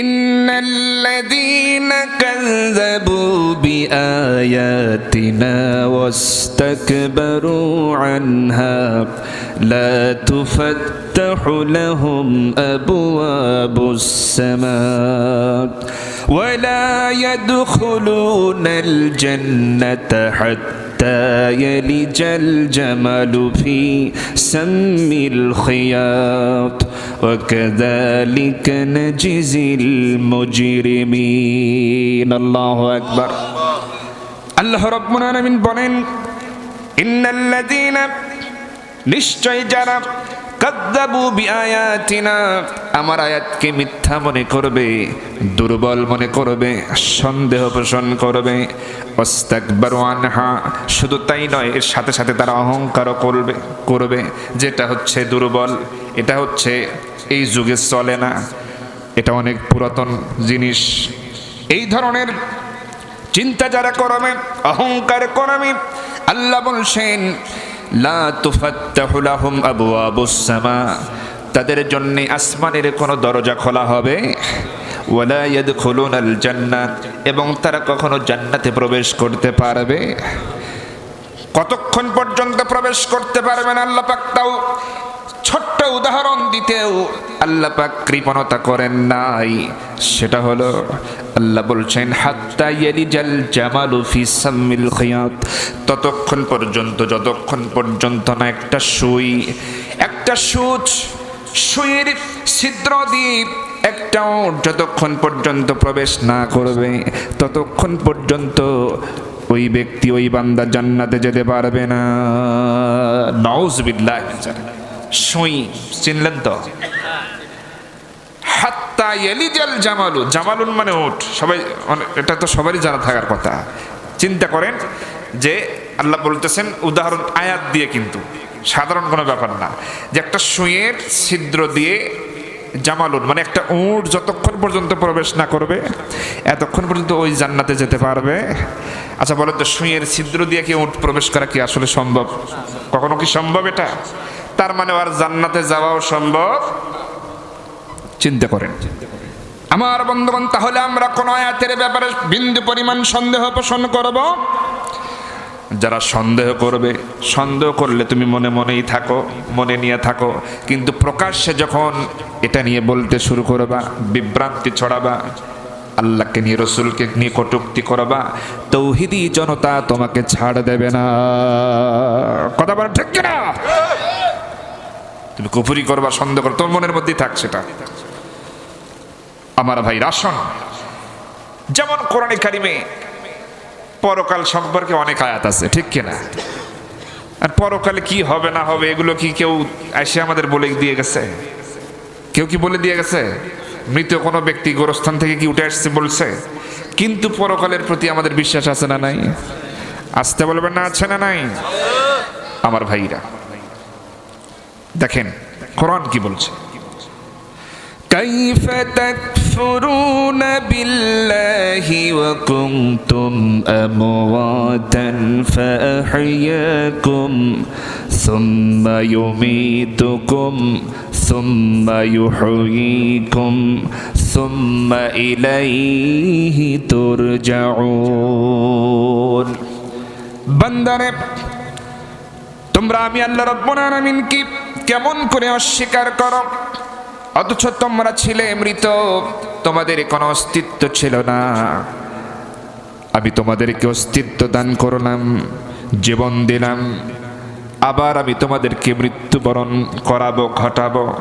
إن الذين كذبوا بآياتنا واستكبروا عنها لا تفتح لهم أبواب السماء ولا يدخلون الجنة حتى يلج الجمل في سم الخياط وكذلك نجزي المجرمين. الله أكبر. الله ربنا من بنين إن الذين নিশ্চয় যারা কাদ্দাবু বিআয়াতিনা, আমার আয়াতকে মিথ্যা মনে করবে, দুর্বল মনে করবে, সন্দেহ পোষণ করবে অস্তাকবারু আনহা, শুধু তাই নয়, এর সাথে সাথে তারা অহংকারও করবে করবে, যেটা হচ্ছে দুর্বল, এটা হচ্ছে এই যুগে চলে না, এটা অনেক পুরাতন জিনিস। এই ধরনের চিন্তা যারা করবে, অহংকার করবে, আল্লাহ বলছেন তাদের জন্য আসমানের কোনো দরজা খোলা হবে। জান্নাত এবং তারা কখনো জান্নাতে প্রবেশ করতে পারবে। কতক্ষণ পর্যন্ত প্রবেশ করতে পারবেন আল্লাহ তাও? ছোট্ট উদাহরণ দিতেও আল্লাহ পাক কৃপণতা করেন নাই। সেটা হলো, আল্লাহ বলছেন, হাত্তা ইয়ালিজাল জামালু ফি সাম্মিল খিয়াত। ততক্ষণ পর্যন্ত, যতক্ষণ পর্যন্ত না একটা সুই, একটা সুচ, সুইয়ের ছিদ্র দিয়ে একটাও যতক্ষণ পর্যন্ত প্রবেশ না করবে, ততক্ষণ পর্যন্ত ওই ব্যক্তি, ওই বান্দা জান্নাতে যেতে পারবে না। নাউজবিল্লাহ সুই চিনলেন তো? হাত্তা এলিজাল জামালু। জামালুন মানে ওট সবাই মানে এটা তো সবারই জানা থাকার কথা। চিন্তা করেন যে আল্লাহ বলতেছেন, উদাহরণ আয়াত দিয়ে কিন্তু। সাধারণ কোনো ব্যাপার না। যে একটা সুইয়ের ছিদ্র দিয়ে জামালুন মানে একটা উট যতক্ষণ পর্যন্ত প্রবেশ না করবে, এতক্ষণ পর্যন্ত ওই জান্নাতে যেতে পারবে। আচ্ছা বলেন তো, সুইয়ের ছিদ্র দিয়ে কি উট প্রবেশ করা কি আসলে সম্ভব? কখনো কি সম্ভব এটা? তার মানে আর জান্নাতে যাওয়াও সম্ভব? চিন্তা করেন। আমার বন্ধুগণ, তাহলে আমরা কোন আয়াতের ব্যাপারে বিন্দু পরিমাণ সন্দেহ পোষণ করব? যারা সন্দেহ করবে, সন্দেহ করলে তুমি মনে মনেই থাকো, মনে নিয়ে থাকো। কিন্তু প্রকাশ্যে যখন এটা নিয়ে বলতে শুরু করবা, বিভ্রান্তি ছড়াবা, আল্লাহকে নিয়ে, রসুলকে নিয়ে কটুক্তি করবা, তৌহিদি জনতা তোমাকে ছাড় দেবে না। কথা বলা ঠিক না তুমি কুপুরি করবা, সন্দেহ করো তোর মনের মধ্যেই থাক সেটা। আমার ভাই রাসন যেমন কোরআনে কারিমে পরকাল সম্পর্কে অনেক আয়াত আছে, ঠিক কিনা? আর পরকালে কি হবে, না হবে, এগুলো কি কেউ এসে আমাদের বলে দিয়ে গেছে? কেউ কি বলে দিয়ে গেছে? মৃত কোনো ব্যক্তি গোরস্থান থেকে কি উঠে আসছে বলছে? কিন্তু পরকালের প্রতি আমাদের বিশ্বাস আছে না নাই? আসতে বলবেন না, আছে না নাই? আমার ভাইরা। দেখেন কোরআন কি বলছে كيف تكفرون بالله وكنتم أمواتا فأحياكم ثم يميتكم ثم يحييكم ثم إليه ترجعون بندره তোমরা আমি আল্লাহ রব্বুল আলামিন কি কেমন করে অস্বীকার করো? অথচ তোমরা ছিলে মৃত, তোমাদের কোনো অস্তিত্ব ছিল না। আমি তোমাদেরকে অস্তিত্ব দান করলাম, জীবন দিলাম। আবার আমি তোমাদেরকে মৃত্যুবরণ করাবো, ঘটাবো।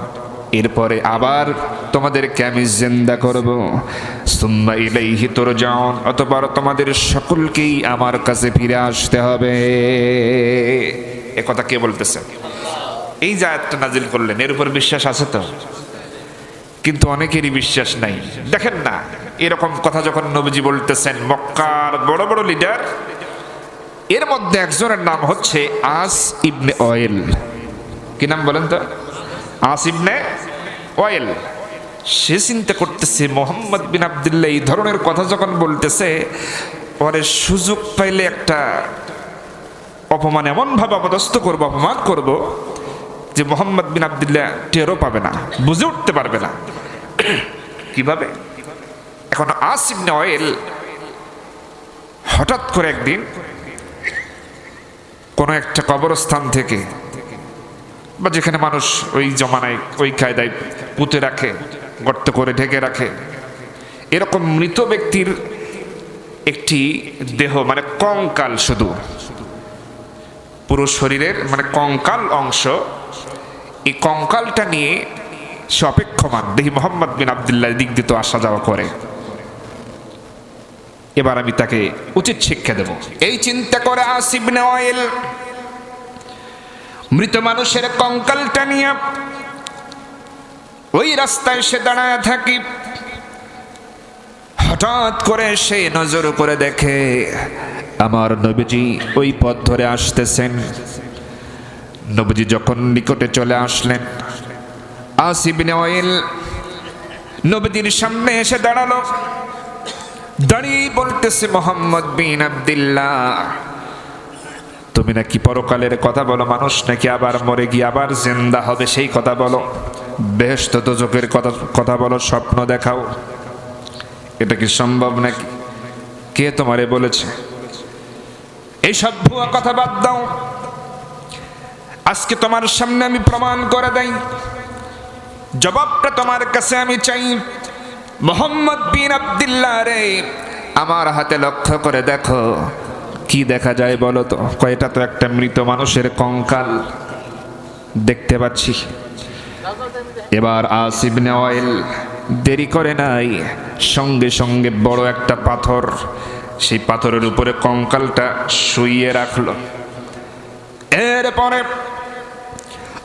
এরপরে আবার তোমাদেরকে আমি জিন্দা করব। সুম্মা ইলাইহি তুরজাউন, অতঃপর তোমাদের সকলকেই আমার কাছে ফিরে আসতে হবে। এ কথা কে বলতেছে? এই যে আয়াতটা নাজিল করলেন, এর উপর বিশ্বাস আছে তো? কিন্তু অনেকেরই বিশ্বাস নাই। দেখেন না, এরকম কথা যখন নবীজি বলতেছেন, মক্কার বড় বড় লিডার এর মধ্যে একজনের নাম হচ্ছে আস ইবনে অয়েল কি নাম বলেন তো? আস ইবনে অয়েল সে চিন্তা করতেছে, মোহাম্মদ বিন আবদুল্লাহ এই ধরনের কথা যখন বলতেছে, পরে সুযোগ পাইলে একটা অপমান, এমনভাবে অপদস্থ করব, অপমান করব যে মোহাম্মদ বিন আবদুল্লাহ টেরও পাবে না, বুঝে উঠতে পারবে না। কীভাবে? এখন আসিম অয়েল হঠাৎ করে একদিন কোনো একটা কবরস্থান থেকে বা যেখানে মানুষ ওই জমানায়, ওই কায়দায় পুঁতে রাখে, গর্ত করে ঢেকে রাখে, এরকম মৃত ব্যক্তির একটি দেহ মানে কঙ্কাল শুধু। পুরো শরীরের মানে কঙ্কাল অংশ এই কঙ্কালটা নিয়ে সে অপেক্ষমান দেখি মোহাম্মদ বিন আবদুল্লাহ দিক দিয়ে আসা যাওয়া করে। এবার আমি তাকে উচিত শিক্ষা দেব। এই চিন্তা করে আসিব অয়েল মৃত মানুষের কঙ্কালটা নিয়ে ওই রাস্তায় সে দাঁড়ায় থাকি। হঠাৎ করে সে নজর করে দেখে, আমার নবীজি ওই পথ ধরে আসতেছেন। নবীজি যখন নিকটে চলে আসলেন নবীজির সামনে এসে দাঁড়াল। দাঁড়িয়ে বলতেছে, মোহাম্মদ বিন আবদুল্লাহ, তুমি নাকি পরকালের কথা বলো, মানুষ নাকি আবার মরে গিয়ে আবার জিন্দা হবে, সেই কথা বলো। বেহেস্ত দোজকের কথা কথা বলো, স্বপ্ন দেখাও। এটা কি সম্ভব নাকি? কে তোমারে বলেছে? এইসব ভুয়া কথা বাদ দাও। আজকে তোমার সামনে আমি প্রমাণ করে দেই। জবাবটা তোমার কাছে আমি চাই। মোহাম্মদ বিন আবদুল্লাহ রে, আমার হাতে লক্ষ্য করে দেখো। কি দেখা যায় বলো তো? কয়টা তো একটা মৃত মানুষের কঙ্কাল দেখতে পাচ্ছি। এবার আসিবনে অয়েল দেরি করে নাই। সঙ্গে সঙ্গে বড় একটা পাথর, সেই পাথরের উপরে কঙ্কালটা শুইয়ে রাখল। এরপরে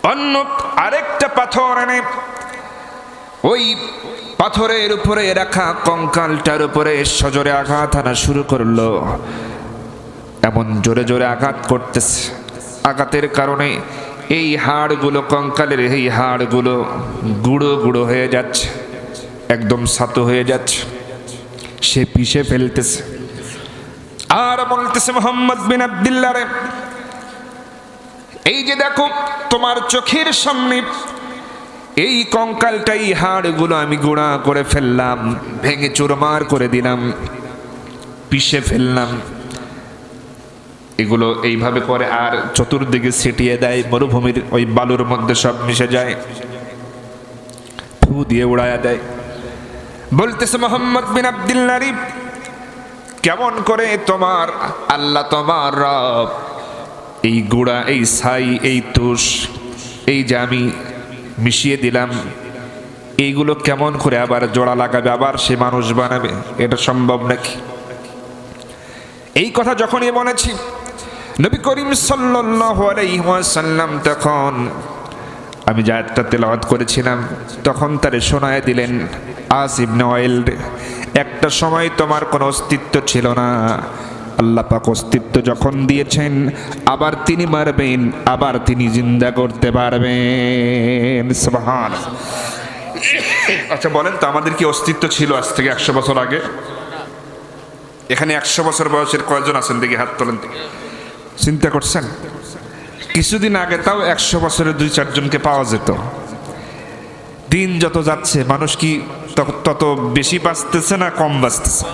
অন্য আরেকটা পাথর এনে ওই পাথরের উপরে রাখা কঙ্কালটার উপরে সজোরে আঘাত আনা শুরু করল। এমন জোরে জোরে আঘাত করতেছে। আঘাতের কারণে এই হাড়গুলো, কঙ্কালের এই হাড়গুলো গুঁড়ো গুঁড়ো হয়ে যাচ্ছে, একদম সাতো হয়ে যাচ্ছে। সে পিষে ফেলতেছে। আর বলতেছে মোহাম্মদ বিন আবদুল্লাহ রে এই যে দেখো, তোমার চোখের সামনে এই কঙ্কালটাই হাড়গুলো আমি গুঁড়া করে ফেললাম, ভেঙে চুরমার করে দিলাম, পিষে ফেললাম। এগুলো এইভাবে করে আর চতুর্দিকে ছিটিয়ে দেয়, মরুভূমির ওই বালুর মধ্যে সব মিশে যায়, ফু দিয়ে উড়ায়া দেয়। বলতেছে মোহাম্মদ বিন আবদুল্লাহ কেমন করে তোমার, আল্লাহ তোমার রব এই গুড়া, এই ছাই, এই তুষ, এই যে আমি মিশিয়ে দিলাম, এইগুলো কেমন করে আবার জোড়া লাগাবে, আবার সে মানুষ বানাবে? এটা সম্ভব নাকি? এই কথা যখনই বলেছি, নবী করিম সাল্লাম তখন আমি যা একটা তেলাওয়াত করেছিলাম, তখন তারে শোনায় দিলেন আসিব নয়েল একটা সময় তোমার কোনো অস্তিত্ব ছিল না। আল্লাহ পাক অস্তিত্ব যখন দিয়েছেন, আবার তিনি মারবেন, আবার তিনি জিন্দা করতে পারবেন। সুবহান আচ্ছা বলেন তো, আমাদের কি অস্তিত্ব ছিল আজ থেকে একশো বছর আগে? এখানে একশো বছর বয়সের কয়জন আছেন? দেখি, হাত তোলেন চিন্তা করছেন? কিছুদিন আগে তাও একশো বছরের দুই, চারজনকে পাওয়া যেত। দিন যত যাচ্ছে, মানুষ কি তত- বেশি বাঁচতেছে না কম বাঁচতেছে?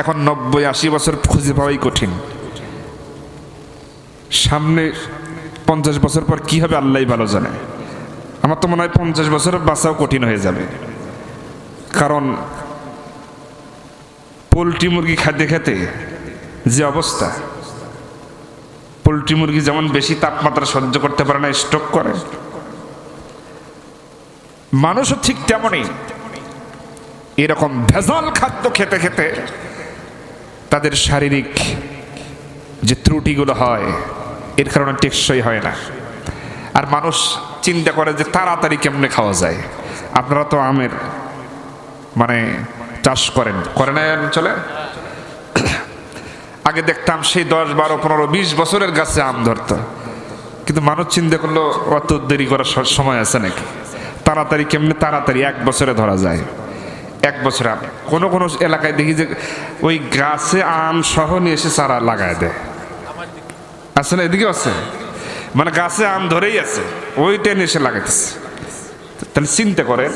এখন নব্বই আশি বছর খুঁজে পাওয়াই কঠিন। সামনে পঞ্চাশ বছর পর কি হবে আল্লাহ ভালো জানে। আমার তো মনে হয় পঞ্চাশ বছর বাঁচাও কঠিন হয়ে যাবে। কারণ পোলট্রি মুরগি খাদ্যে খেতে যে অবস্থা, পোলট্রি মুরগি যেমন বেশি তাপমাত্রা সহ্য করতে পারে না স্ট্রোক করে, মানুষও ঠিক তেমনই। এরকম ভেজাল খাদ্য খেতে খেতে তাদের শারীরিক যে ত্রুটিগুলো হয়, এর কারণে টেকসই হয় না। আর মানুষ চিন্তা করে যে তাড়াতাড়ি কেমনে খাওয়া যায়। আপনারা তো আমের মানে চাষ করেন। করেন না অঞ্চলে? আগে দেখতাম সেই দশ, বারো, পনেরো, বিশ বছরের গাছে আম ধরতো। কিন্তু মানুষ চিন্তা করল, অত দেরি করার সময় আছে নাকি? তাড়াতাড়ি কেমনে তাড়াতাড়ি এক বছরে ধরা যায়। এক বছর আম কোনো কোনো এলাকায় দেখি যে ওই গাছে আম সহ নিয়ে এসে চারা লাগায় দেয়। আছে না এদিকে আছে। মানে গাছে আম ধরেই আছে। ওইটা নিয়ে এসে লাগাইতেছে। তাহলে চিন্তা করেন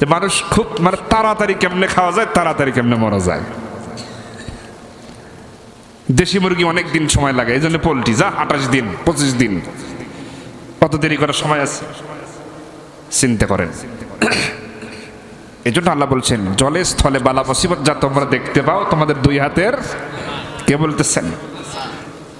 যে মানুষ খুব মানে তাড়াতাড়ি কেমনে খাওয়া যায়, তাড়াতাড়ি কেমনে মরা যায়। দেশি মুরগি অনেক দিন সময় লাগে, এই জন্য পোলট্রি, যা আঠাশ দিন, পঁচিশ দিন। কত দেরি করার সময় আছে। চিন্তা করেন। এই জন্য আল্লাহ বলছেন, জলে স্থলে বালা মুসিবত যা তোমরা দেখতে পাও তোমাদের দুই হাতের, কে বলতেছেন?